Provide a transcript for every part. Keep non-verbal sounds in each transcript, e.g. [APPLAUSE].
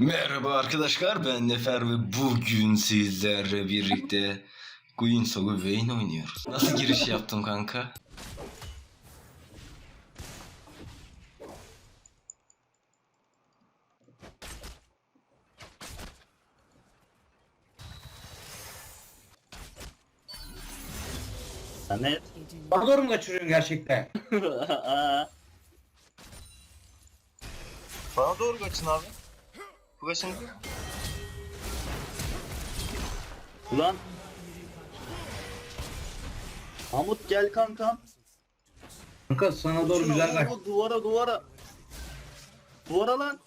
Merhaba arkadaşlar ben Nefer ve bugün sizlerle birlikte Queen Sogu Vayne oynuyoruz. Nasıl giriş yaptım kanka? Samet. Bana doğru mu kaçırıyorsun gerçekten? [LAUGHS] Bana doğru kaçın abi. Flash'ın Ulan. Mahmut gel kankam. Kanka sana doğru Şuna güzel vur, Duvara duvara. Duvara lan.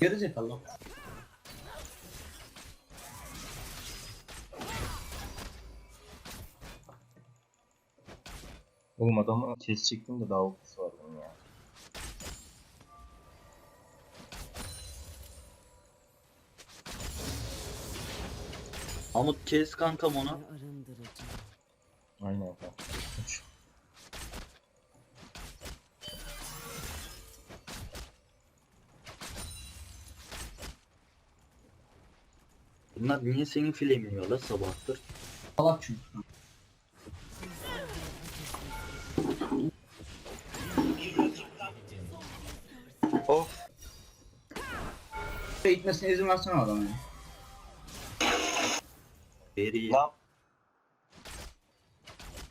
Geri Oğlum adamı kesecektim de daha okusu var bunun ya. Mahmut kes kankam onu. Aynen kanka. Bunlar niye senin yiyor la sabahtır? Salak çünkü. Gitmesine izin versene adamı. ya. Beri. Lan.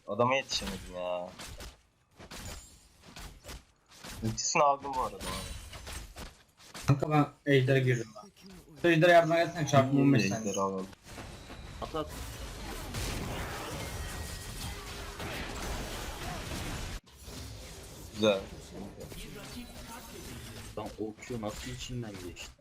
Adama yetişemedim ya. Ultisini aldım bu arada. Kanka ben Ejder'e girdim ben. Şu Ejder'e yardıma gelsene çarpma 15 Ejderi saniye. alalım. At at. Güzel. Okçu nasıl içinden geçti?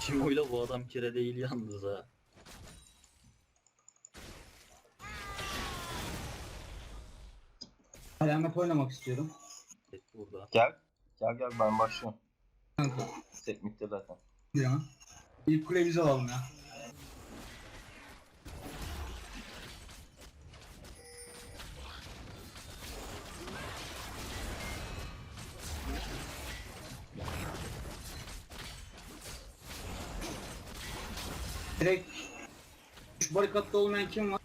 Timo'yla bu adam kire değil yalnız ha. Alamet oynamak istiyorum. Evet burada. Gel. Gel gel ben başlıyorum. Kanka. Bitti zaten. Ya. İlk kuleyi biz alalım ya. Direkt şu barikatta olmayan kim var?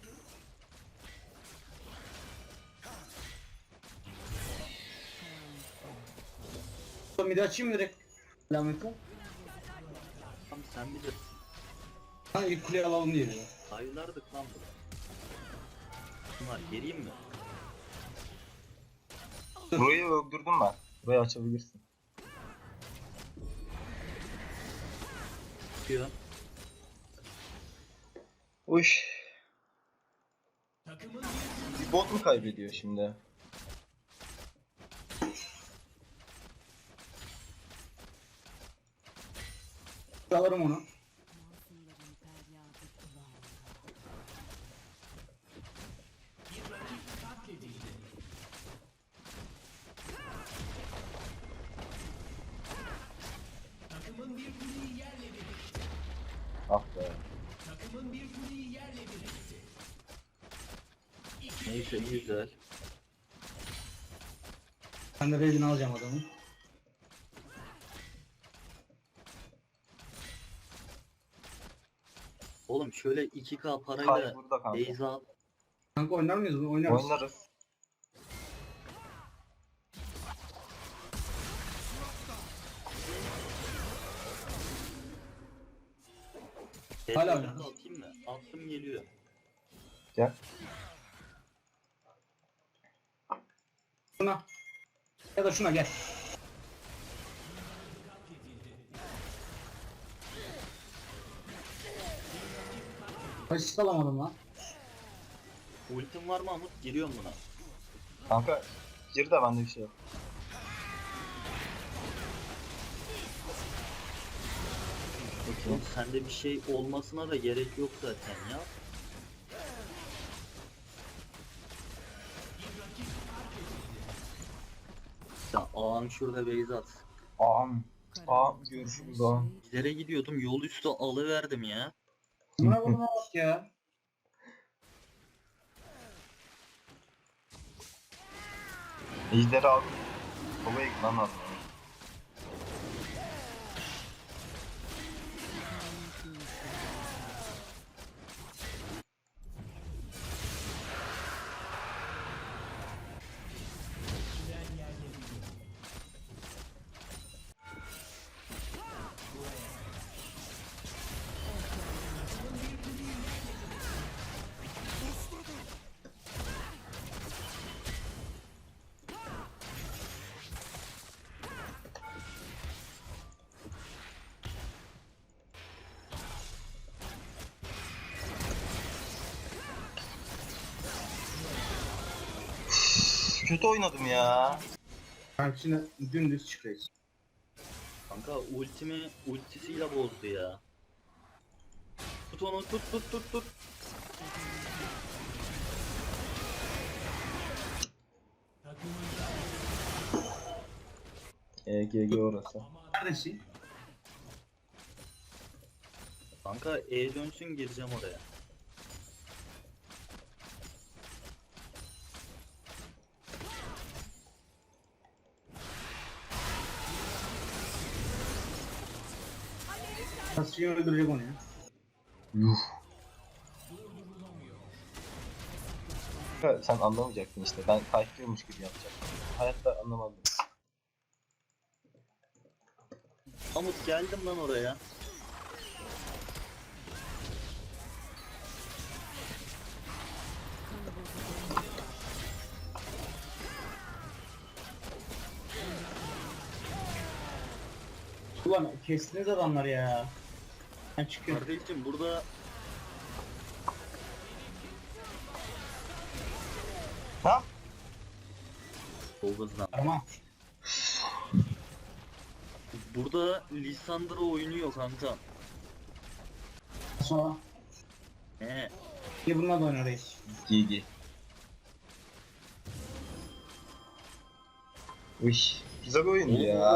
Bir de açayım direkt? Alameti. Tamam sen bilirsin. Ha ilk kuleyi alalım diye. Sayılardık lan burada. Bunlar geleyim mi? Burayı öldürdüm ben. Burayı açabilirsin. Çıkıyor. Uş. Bir bot mu kaybediyor şimdi? Alırım onu. Neyse güzel. Ben de Raven'i alacağım adamı. Oğlum şöyle 2k Kay parayla burada kanka. Beyza al. Kanka oynar mıyız? bunu? Oynarız. Oynarız. Hala Hala oynar. atayım mı? Attım geliyor. Gel. Şuna. Ya da şuna gel. Asist alamadım lan. Ultim var mı Mahmut? Giriyorum buna. Kanka gir de bende bir şey yok. Oğlum sende bir şey olmasına da gerek yok zaten ya. Sen A Tam şurada base at. Ağam. Aa, görüşürüz ağam. İlere gidiyordum yol üstü alıverdim ya. Buna buna bak ya. Ejderi aldım. Kolaya gitmem lazım. Kötü oynadım ya. Kanka şimdi dümdüz çıkıyoruz. Kanka ultimi ultisiyle bozdu ya. Tut onu tut tut tut tut. EGG orası. Neredesin? Kanka E dönsün gireceğim oraya. Kasıyor öldürecek onu ya. Yuh. Sen anlamayacaktın işte. Ben takipçiyormuş gibi yapacaktım. Hayatta anlamadım. Amut geldim lan oraya. Ulan kestiniz adamları ya. Ben çıkıyorum. Kardeşim burada Ha? Çok hızlan. Tamam. Burada Lissandra oynuyor kanka. Sonra He. bir bununla da oynarız. GG. Uy. Güzel oyundu ya.